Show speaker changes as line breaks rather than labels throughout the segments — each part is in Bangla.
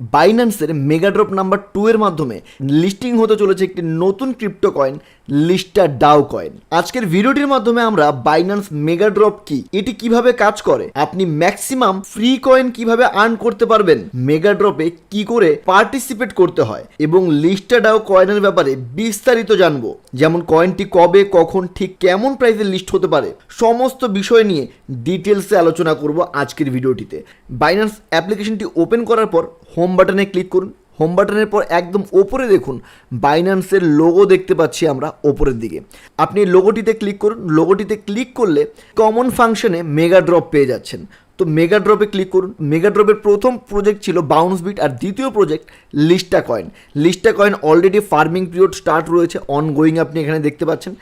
বাইন্যান্সের মেগাড্রপ নাম্বার টু এর মাধ্যমে লিস্টিং হতে চলেছে একটি নতুন ক্রিপ্টো কয়েন লিস্টার ডাও কয়েন আজকের ভিডিওটির মাধ্যমে আমরা বাইন্যান্স মেগাড্রপ কি, এটি কীভাবে কাজ করে, আপনি ম্যাক্সিমাম ফ্রি কয়েন কীভাবে আর্ন করতে পারবেন মেগাড্রপে কি করে পার্টিসিপেট করতে হয়, এবং লিস্টার ডাও কয়েনের ব্যাপারে বিস্তারিত জানব। যেমন কয়েনটি কবে, কখন, ঠিক কেমন প্রাইসে লিস্ট হতে পারে, সমস্ত বিষয় নিয়ে ডিটেলসে আলোচনা করব আজকের ভিডিওটিতে। বাইন্যান্স অ্যাপ্লিকেশনটি ওপেন করার পর হোম বাটনে ক্লিক করুন। হোম বাটনের পর একদম ওপরে দেখুন বাইন্যান্সের লোগো দেখতে পাচ্ছি আমরা ওপরের দিকে। আপনি লোগোটিতে ক্লিক করুন। লোগোটিতে ক্লিক করলে কমন ফাংশনে মেগা ড্রপ পেয়ে যাচ্ছেন। তো মেগা ড্রপে ক্লিক করুন। মেগা ড্রপের প্রথম প্রজেক্ট ছিল বাউন্স বিট আর দ্বিতীয় project lista coin lista coin already farming period start রয়েছে অনগোয়িং আপনি এখানে দেখতে পাচ্ছেন।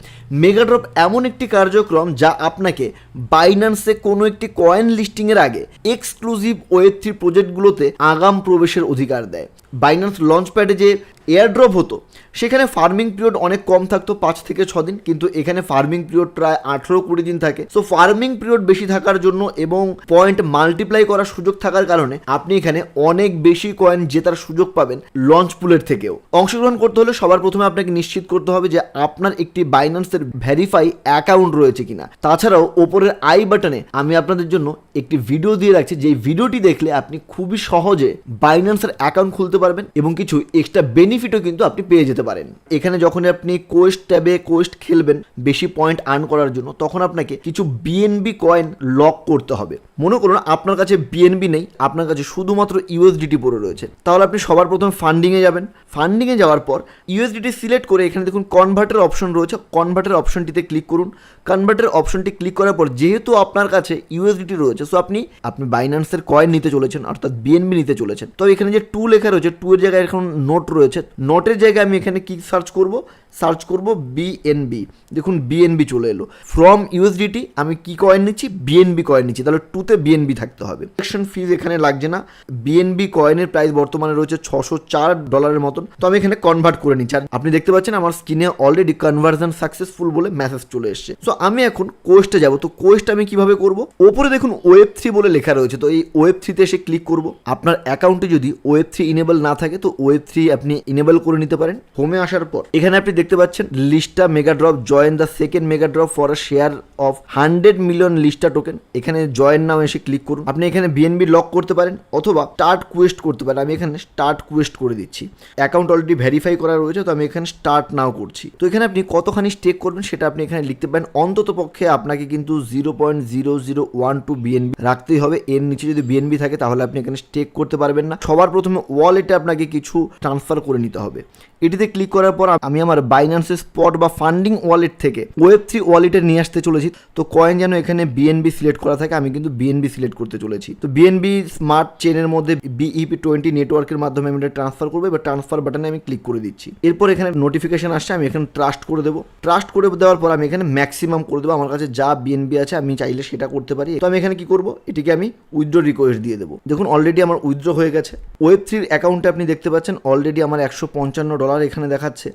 মেগা ড্রপ এমন একটি কার্যক্রম যা আপনাকে বাইন্যান্সে কোনো একটি কয়েন লিস্টিংয়ের আগে এক্সক্লুসিভ ওয়েব থ্রি প্রজেক্টগুলোতে আগাম প্রবেশের অধিকার দেয়। বাইন্যান্স লঞ্চ প্যাডে যে এয়ারড্রপ হতো। সেখানে ফার্মিং পিরিয়ড অনেক কম থাকতো, পাঁচ থেকে ছ দিন, কিন্তু এখানে ফার্মিং পিরিয়ড প্রায় আঠেরো কুড়ি দিন থাকে। সো ফার্মিং পিরিয়ড বেশি থাকার জন্য এবং পয়েন্ট মাল্টিপ্লাই করার সুযোগ থাকার কারণে আপনি এখানে অনেক বেশি কয়েন জেতার সুযোগ পাবেন লঞ্চ পুলের থেকেও। অংশগ্রহণ করতে হলে সবার প্রথমে আপনাকে নিশ্চিত করতে হবে যে আপনার একটি বাইন্যান্সের ভেরিফাই অ্যাকাউন্ট রয়েছে কিনা। তাছাড়াও ওপরের আই বাটনে আমি আপনাদের জন্য একটি ভিডিও দিয়ে রাখছি। যে ভিডিওটি দেখলে আপনি খুবই সহজে বাইন্যান্সের অ্যাকাউন্ট খুলতে পারবেন এবং কিছু এক্সট্রা বেনিফিটও কিন্তু আপনি পেয়ে যেতে পারেন। এখানে যখন আপনি কোয়েস্ট ট্যাবে কোয়েস্ট খেলবেন, বেশি পয়েন্ট আর্ন করার জন্য, তখন আপনাকে কিছু বিএনবি কয়েন লক করতে হবে। মনে করুন, আপনার কাছে বিএনবি নেই, আপনার কাছে শুধুমাত্র ইউএসডিটি পড়ে রয়েছে। তাহলে আপনি সবার প্রথম ফান্ডিংয়ে যাবেন। ফান্ডিংয়ে যাওয়ার পর ইউএসডিটি সিলেক্ট করে এখানে দেখুন কনভার্টের অপশন রয়েছে। কনভার্টের অপশনটিতে ক্লিক করুন। কনভার্টের অপশনটি ক্লিক করার পর যেহেতু আপনার কাছে ইউএসডিটি রয়েছে সো আপনি আপনি বাইন্যান্সের কয়েন নিতে চলেছেন, অর্থাৎ বিএনবি নিতে চলেছেন। তো এখানে যে টু লেখা রয়েছে টু এর জায়গায় এখন নোট রয়েছে নোটের জায়গায় আমি এখানে কি সার্চ করব? সার্চ করব বিএনবি দেখুন বিএনবি চলে এলো। ফ্রম ইউএসডিটি আমি কি কয়েন নিচ্ছি? বিএনবি কয়েন নিচ্ছি। তাহলে টুতে বিএনবি থাকতে হবে। ইলেকশন ফিজ এখানে লাগছে না। বিএনবি কয়েনের প্রাইস বর্তমানে রয়েছে ছশো চার ডলারের মতন। তো আমি এখানে কনভার্ট করে নিচ্ছি। আপনি দেখতে পাচ্ছেন, আমার স্ক্রিনে অলরেডি কনভার্সন সাকসেসফুল বলে মেসেজ চলে এসছে। সো আমি এখন কোয়েস্টে যাব। তো কোয়েস্ট আমি কীভাবে করব? ওপরে দেখুন ওয়েব থ্রি বলে লেখা রয়েছে। তো এই ওয়েব থ্রিতে এসে ক্লিক করব। আপনার অ্যাকাউন্টে যদি ওয়েব থ্রি ইনেবল না থাকে, তো ওয়েব থ্রি আপনি ইনেবল করে নিতে পারেন। হোমে আসার পর। এখানে আপনি দেখতে পাচ্ছেন lista mega drop join the second mega drop for a share of hundred million lista token এখানে জয়েন নাও এসে ক্লিক করুন। আপনি এখানে বিএনবি লক করতে পারেন অথবা স্টার্ট কোয়েস্ট করতে পারেন। আমি এখানে স্টার্ট কোয়েস্ট করে দিচ্ছি। অ্যাকাউন্ট অলরেডি ভেরিফাই করা রয়েছে, তো আমি এখানে স্টার্ট নাও করছি। তো এখানে আপনি কতখানি স্টেক করবেন সেটা আপনি এখানে লিখতে পারেন। অন্তত পক্ষে আপনাকে কিন্তু zero point zero zero one two BNB রাখতেই হবে। এর নিচে যদি বিএনবি থাকে, তাহলে আপনি এখানে স্টেক করতে পারবেন না। সবার প্রথমে ওয়ালেটে আপনাকে কিছু ট্রান্সফার করে নিতে হবে। এটিতে ক্লিক করার পর আমি আমার বাইন্যান্সের স্পট বা ফান্ডিং ওয়ালেট থেকে ওয়েব থ্রি ওয়ালেটে নিয়ে আসতে চলেছি। তো কয়েন যেন এখানে বিএনবি সিলেক্ট করা থাকে, আমি কিন্তু বিএনবি সিলেক্ট করতে চলেছি। তো বিএনবি স্মার্ট চেনের মধ্যে বিইপি টোয়েন্টি নেটওয়ার্কের মাধ্যমে আমি এটা ট্রান্সফার করব, এবার ট্রান্সফার বাটনে আমি ক্লিক করে দিচ্ছি। এরপর এখানে নোটিফিকেশন আসছে, আমি এখানে ট্রাস্ট করে দেবো। ট্রাস্ট করে দেওয়ার পর আমি এখানে ম্যাক্সিমাম করে দেবো। আমার কাছে যা বিএনবি আছে, আমি চাইলে সেটা করতে পারি। তো আমি এখানে কি করব? এটিকে আমি উইথড্র রিকোয়েস্ট দিয়ে দেবো। দেখুন অলরেডি আমার উইথড্র হয়ে গেছে। ওয়েব থ্রির অ্যাকাউন্টে আপনি দেখতে পাচ্ছেন অলরেডি আমার একশো পঞ্চান্ন ডলার এখানে দেখাচ্ছে।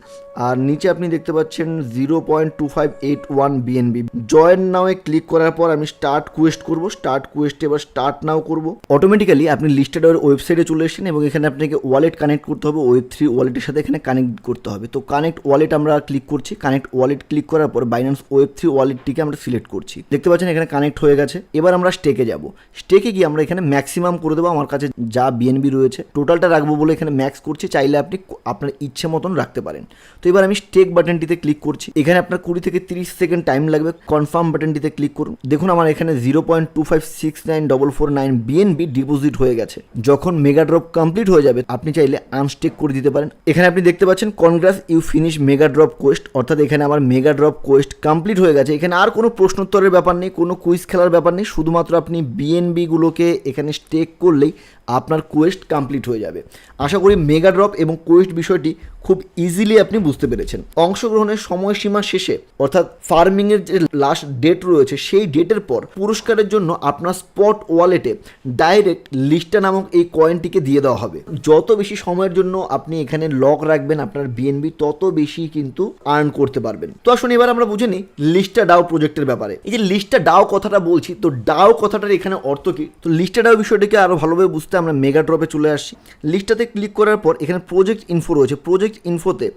আর নিচে আপনি দেখতে পাচ্ছেন zero point two five eight one BNB join নাওয়ে click করার পর আমি স্টার্ট কোয়েস্ট করব। স্টার্ট কোয়েস্টে এবার স্টার্ট নাও করব। অটোমেটিক্যালি আপনি লিস্টেড ওয়েবসাইটে চলে এসেছেন এবং এখানে আপনাকে ওয়ালেট কানেক্ট করতে হবে। ওয়েব থ্রি ওয়ালেটের সাথে এখানে কানেক্ট করতে হবে। তো কানেক্ট ওয়ালেট আমরা ক্লিক করছি। কানেক্ট ওয়ালেট ক্লিক করার পর বাইন্যান্স ওয়েব থ্রি ওয়ালেটটিকে আমরা সিলেক্ট করছি। দেখতে পাচ্ছেন এখানে কানেক্ট হয়ে গেছে। এবার আমরা স্টেকে যাব। স্টেকে গিয়ে আমরা এখানে ম্যাক্সিমাম করে দেবো। আমার কাছে যা বিএনবি রয়েছে। টোটালটা রাখব বলে এখানে ম্যাক্স করছি। চাইলে আপনি আপনার ইচ্ছে মতন রাখতে পারেন। তো এবার আমি স্টেক বাটনটিতে ক্লিক করছি। এখানে আপনার কুড়ি থেকে তিরিশ সেকেন্ড টাইম লাগবে। কনফার্ম বাটনটিতে ক্লিক করুন। দেখুন আমার এখানে zero point two five six nine double four nine BNB deposit হয়ে গেছে। যখন মেগা ড্রপ কমপ্লিট হয়ে যাবে, আপনি চাইলে আনস্টেক করে দিতে পারেন। এখানে আপনি দেখতে পাচ্ছেন congrats you finish mega drop quest অর্থাৎ এখানে আমার মেগা ড্রপ কোয়েস্ট কমপ্লিট হয়ে গেছে। এখানে আর কোনো প্রশ্নোত্তরের ব্যাপার নেই, কোনো কুইজ খেলার ব্যাপার নেই। শুধুমাত্র আপনি বিএনবিগুলোকে এখানে স্টেক করলেই আপনার কোয়েস্ট কমপ্লিট হয়ে যাবে। আশা করি মেগা ড্রপ এবং কোয়েস্ট বিষয়টি খুব ইজিলি আপনি বুঝতে পেরেছেন। অংশগ্রহণের সময়সীমা শেষে, অর্থাৎ ফার্মিংয়ের যে লাস্ট ডেট রয়েছে, সেই ডেটের পর পুরস্কারের জন্য আপনার স্পট ওয়ালেটে ডাইরেক্ট লিস্টা নামক এই কয়েনটিকে দিয়ে দেওয়া হবে। যত বেশি সময়ের জন্য আপনি এখানে লক রাখবেন আপনার বিএনবি তত বেশি কিন্তু আর্ন করতে পারবেন। তো আসুন এবার আমরা বুঝে নিই লিস্টা ডাও প্রজেক্টের ব্যাপারে। এই যে লিস্টা ডাও কথাটা বলছি, তো ডাও কথাটার এখানে অর্থ কি? তো লিস্টা ডাও বিষয়টিকে আরও ভালোভাবে বুঝতে আমরা মেগা ড্রপে চলে আসছি। লিস্টাতে ক্লিক করার পর এখানে প্রজেক্ট ইনফো রয়েছে। প্রজেক্ট ইনফোতে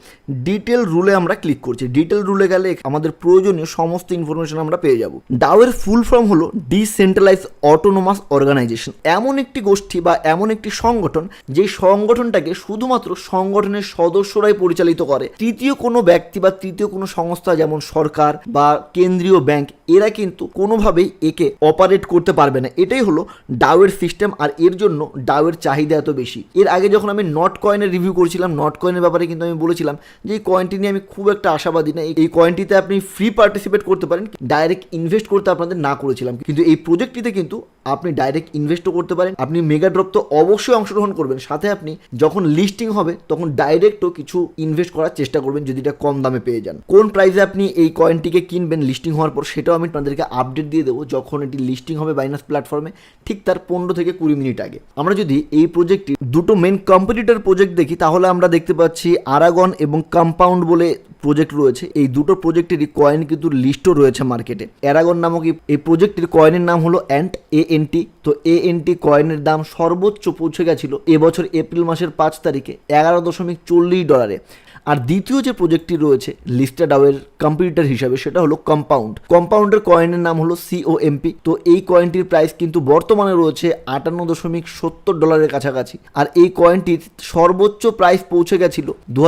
ডিটেল রুলে আমরা ক্লিক করছি। ডিটেল রুলে গেলে আমাদের প্রয়োজনীয় সমস্ত ইনফরমেশন আমরা পেয়ে যাব। ডাওয়ের ফুল ফর্ম হলো ডিসেন্ট্রালাইজ অটোনোমাস অর্গানাইজেশন এমন একটি গোষ্ঠী বা এমন একটি সংগঠন, যেই সংগঠনটাকে শুধুমাত্র সংগঠনের সদস্যরাই পরিচালিত করে। তৃতীয় কোনো ব্যক্তি বা তৃতীয় কোনো সংস্থা, যেমন সরকার বা কেন্দ্রীয় ব্যাংক এরা কিন্তু কোনোভাবেই একে অপারেট করতে পারবে না। এটাই হলো ডাওয়ের সিস্টেম আর এর জন্য ডাওয়ের চাহিদা এত বেশি। এর আগে যখন আমি নট কয়েনের রিভিউ করেছিলাম নট কয়েনের ব্যাপারে কিন্তু আমি বলেছিলাম যে এই কয়েনটি নিয়ে আমি খুব একটা আশাবাদী না। এই কয়েনটিতে আপনি ফ্রি পার্টিসিপেট করতে পারেন ডাইরেক্ট ইনভেস্ট করতে আপনাদের না করেছিলাম। কিন্তু এই প্রজেক্টটিতে কিন্তু আপনি ডাইরেক্ট ইনভেস্টও করতে পারেন। আপনি মেগা ড্রপ তো অবশ্যই অংশগ্রহণ করবেন। সাথে আপনি যখন লিস্টিং হবে, তখন ডাইরেক্টও কিছু ইনভেস্ট করার চেষ্টা করবেন যদি এটা কম দামে পেয়ে যান। কোন প্রাইসে আপনি এই কয়েনটিকে কিনবেন লিস্টিং হওয়ার পর, সেটাও আমি আপনাদেরকে আপডেট দিয়ে দেবো। যখন এটি লিস্টিং হবে বাইনাস প্ল্যাটফর্মে ঠিক তার পনেরো থেকে কুড়ি মিনিট আগে। আমরা যদি এই প্রজেক্টটি দুটো মেন কম্পিটিটর প্রজেক্ট দেখি, তাহলে আমরা দেখতে পাচ্ছি আরাগন এবং কম্পাউন্ড বলে প্রজেক্ট রয়েছে। এই দুটো প্রজেক্টেরই কয়েন কিন্তু লিস্টও রয়েছে মার্কেটে অ্যারাগন নামক এই- প্রজেক্টের কয়েনের নাম হলো অ্যান্ট এ এন টি তো এ এন টি কয়েনের দাম সর্বোচ্চ পৌঁছে গেছিল এবছর এপ্রিল মাসের পাঁচ তারিখে, এগারো দশমিক চল্লিশ ডলারে আর দ্বিতীয় যে প্রজেক্টটি রয়েছে লিস্টেড আওয়ের কম্পিউটার হিসাবে, সেটা হলো কম্পাউন্ড কম্পাউন্ডের কয়েনের নাম হলো সিওএমপি তো এই কয়েনটির প্রাইস কিন্তু বর্তমানে রয়েছে আটান্ন দশমিক সত্তর ডলারের কাছাকাছি। আর এই কয়েনটির সর্বোচ্চ প্রাইস পৌঁছে গেছিল দু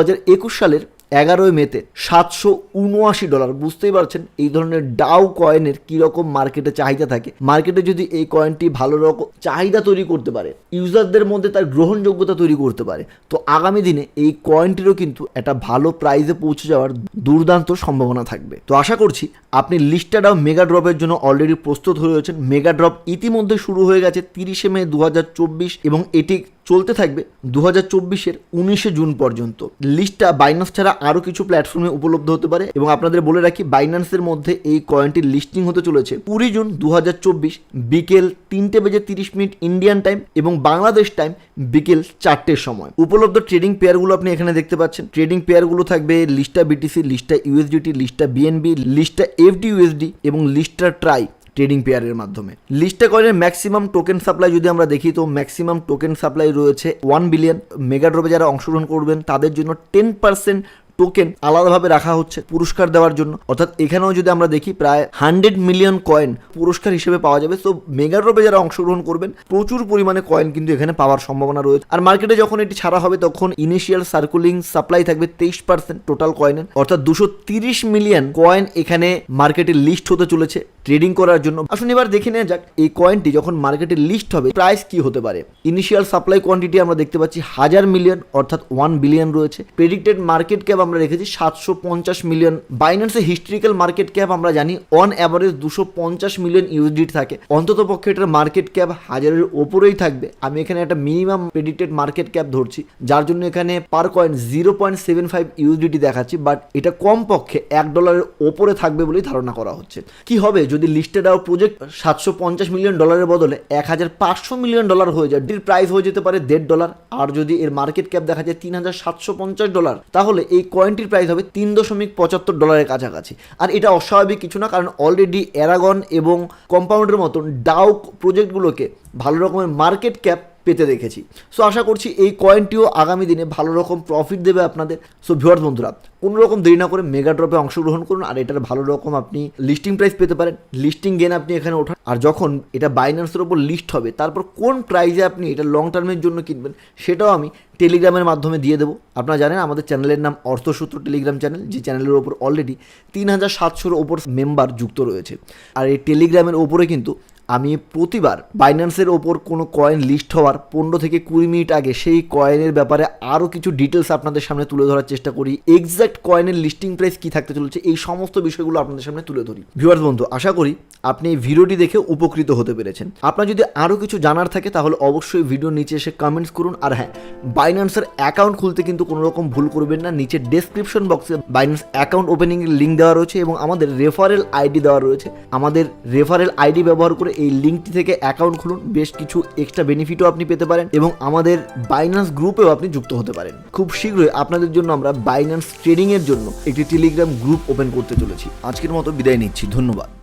সালের এগারোই মেতে সাতশো উনআশি ডলার। বুঝতেই পারছেন এই ধরনের ডাউ কয়েনের কীরকম মার্কেটে চাহিদা থাকে। মার্কেটে যদি এই কয়েনটি ভালো রকম চাহিদা তৈরি করতে পারে, ইউজারদের মধ্যে তার গ্রহণযোগ্যতা তৈরি করতে পারে, তো আগামী দিনে এই কয়েনটিরও কিন্তু একটা ভালো প্রাইজে পৌঁছে যাওয়ার দুর্দান্ত সম্ভাবনা থাকবে। তো আশা করছি আপনি লিস্টেড আপ মেগা ড্রপের জন্য অলরেডি প্রস্তুত হয়ে রয়েছেন। মেগা ড্রপ ইতিমধ্যে শুরু হয়ে গেছে তিরিশে মে দু হাজার চব্বিশ এবং এটি চলতে থাকবে দু হাজার চব্বিশের উনিশে জুন পর্যন্ত। লিস্টটা বাইন্যান্স ছাড়া আরও কিছু প্ল্যাটফর্মে উপলব্ধ হতে পারে এবং আপনাদের বলে রাখি বাইন্যান্সের মধ্যে এই কয়েনটির লিস্টিং হতে চলেছে কুড়ি জুন দু হাজার চব্বিশ বিকেল তিনটে বেজে তিরিশ মিনিট ইন্ডিয়ান টাইম এবং বাংলাদেশ টাইম বিকেল চারটের সময়। উপলব্ধ ট্রেডিং পেয়ারগুলো আপনি এখানে দেখতে পাচ্ছেন। ট্রেডিং পেয়ারগুলো থাকবে lista BTC lista USDT lista BNB lista FD USD এবং লিস্টা ট্রাই ট্রেডিং পেয়ারের মাধ্যমে। লিস্টে কয়েনের ম্যাক্সিমাম টোকেন সাপ্লাই যদি আমরা দেখি, তো ম্যাক্সিমাম টোকেন সাপ্লাই রয়েছে ওয়ান বিলিয়ন মেগা যারা অংশগ্রহণ করবেন, তাদের জন্য টেন পার্সেন্ট টোকেন আলাদাভাবে রাখা হচ্ছে পুরস্কার দেওয়ার জন্য। অর্থাৎ এখানেও যদি আমরা দেখি প্রায় হান্ড্রেড মিলিয়ন কয়েন পুরস্কার হিসেবে পাওয়া যাবে। তো মেগা ড্রপে যারা অংশগ্রহণ করবেন, প্রচুর পরিমাণে কয়েন কিন্তু এখানে পাওয়ার সম্ভাবনা রয়েছে। আর মার্কেটে যখন এটি ছাড়া হবে, তখন ইনিশিয়াল সার্কুলিং সাপ্লাই থাকবে তেইশ পার্সেন্ট টোটাল কয়েনের অর্থাৎ দুশো তিরিশ মিলিয়ন কয়েন এখানে মার্কেটে লিস্ট হতে চলেছে ট্রেডিং করার জন্য। আসুন এবার দেখে নেওয়া যাক এই কয়েনটি যখন মার্কেটে লিস্ট হবে প্রাইস কি হতে পারে? ইনিশিয়াল সাপ্লাই কোয়ান্টিটি আমরা দেখতে পাচ্ছি হাজার মিলিয়ন অর্থাৎ ওয়ান বিলিয়ন রয়েছে। প্রেডিক্টেড মার্কেট ক্যাপ আমরা রেখেছি সাতশো পঞ্চাশ মিলিয়ন বাইন্যান্সের হিস্ট্রিক্যাল মার্কেট ক্যাপ আমরা জানি অন অ্যাভারেজ দুশো পঞ্চাশ মিলিয়ন ইউএসডি থাকে। অন্তত পক্ষে এটার মার্কেট ক্যাপ হাজারের ওপরেই থাকবে। আমি এখানে একটা মিনিমাম প্রেডিক্টেড মার্কেট ক্যাপ ধরছি, যার জন্য এখানে per coin zero point seven five USDT দেখাচ্ছি বাট এটা কম পক্ষে এক ডলারের ওপরে থাকবে বলেই ধারণা করা হচ্ছে। কি হবে? যদি লিস্টেড আউট প্রজেক্ট সাতশো পঞ্চাশ মিলিয়ন ডলারের বদলে এক হাজার পাঁচশো মিলিয়ন ডলার হয়ে যায় ডির প্রাইস হয়ে যেতে পারে দেড় ডলার আর যদি এর মার্কেট ক্যাপ দেখা যায় তিন হাজার সাতশো পঞ্চাশ ডলার তাহলে এই কয়েনটির প্রাইস হবে তিন দশমিক পঁচাত্তর ডলারের কাছাকাছি। আর এটা অস্বাভাবিক কিছু না, কারণ অলরেডি অ্যারাগন এবং কম্পাউন্ডের মতন ডাউক প্রজেক্টগুলোকে ভালো রকমের মার্কেট ক্যাপ পেতে দেখেছি। সো আশা করছি এই কয়েনটিও আগামী দিনে ভালো রকম প্রফিট দেবে আপনাদের। সো ভিওয়ার্স বন্ধুরা, কোনো রকম দেরি না করে মেগা ড্রপে অংশগ্রহণ করুন আর এটার ভালো রকম আপনি লিস্টিং প্রাইস পেতে পারেন। লিস্টিং গেন আপনি এখানে ওঠান। আর যখন এটা বাইন্যান্সের ওপর লিস্ট হবে, তারপর কোন প্রাইজে আপনি এটা লং টার্মের জন্য কিনবেন, সেটাও আমি টেলিগ্রামের মাধ্যমে দিয়ে দেবো। আপনারা জানেন, আমাদের চ্যানেলের নাম অর্থসূত্র টেলিগ্রাম চ্যানেল যে চ্যানেলের ওপর অলরেডি তিন হাজার সাতশোর ওপর মেম্বার যুক্ত রয়েছে। আর এই টেলিগ্রামের ওপরে কিন্তু আমি প্রতিবার বাইন্যান্সের ওপর কোনো কয়েন লিস্ট হওয়ার পনেরো থেকে কুড়ি মিনিট আগে সেই কয়েনের ব্যাপারে আরও কিছু ডিটেলস আপনাদের সামনে তুলে ধরার চেষ্টা করি। এক্স্যাক্ট কয়েনের লিস্টিং প্রাইস কী থাকতে চলেছে এই সমস্ত বিষয়গুলো আপনাদের সামনে তুলে ধরি। ভিউয়ার্স বন্ধু, আশা করি আপনি এই ভিডিওটি দেখে উপকৃত হতে পেরেছেন। আপনার যদি আরও কিছু জানার থাকে তাহলে অবশ্যই ভিডিওর নিচে এসে কমেন্টস করুন। আর হ্যাঁ বাইন্যান্সের অ্যাকাউন্ট খুলতে কিন্তু কোনো রকম ভুল করবেন না। নিচে ডেসক্রিপশন বক্সে বাইন্যান্স অ্যাকাউন্ট ওপেনিংয়ের লিঙ্ক দেওয়া রয়েছে এবং আমাদের রেফারেল আইডি দেওয়া রয়েছে। আমাদের রেফারেল আইডি ব্যবহার করে এই লিঙ্কটি থেকে অ্যাকাউন্ট খুলুন। বেশ কিছু এক্সট্রা বেনিফিটও আপনি পেতে পারেন এবং আমাদের বাইন্যান্স গ্রুপেও আপনি যুক্ত হতে পারেন। খুব শীঘ্রই আপনাদের জন্য আমরা বাইন্যান্স ট্রেডিংয়ের জন্য একটি টেলিগ্রাম গ্রুপ ওপেন করতে চলেছি। আজকের মতো বিদায় নিচ্ছি। ধন্যবাদ।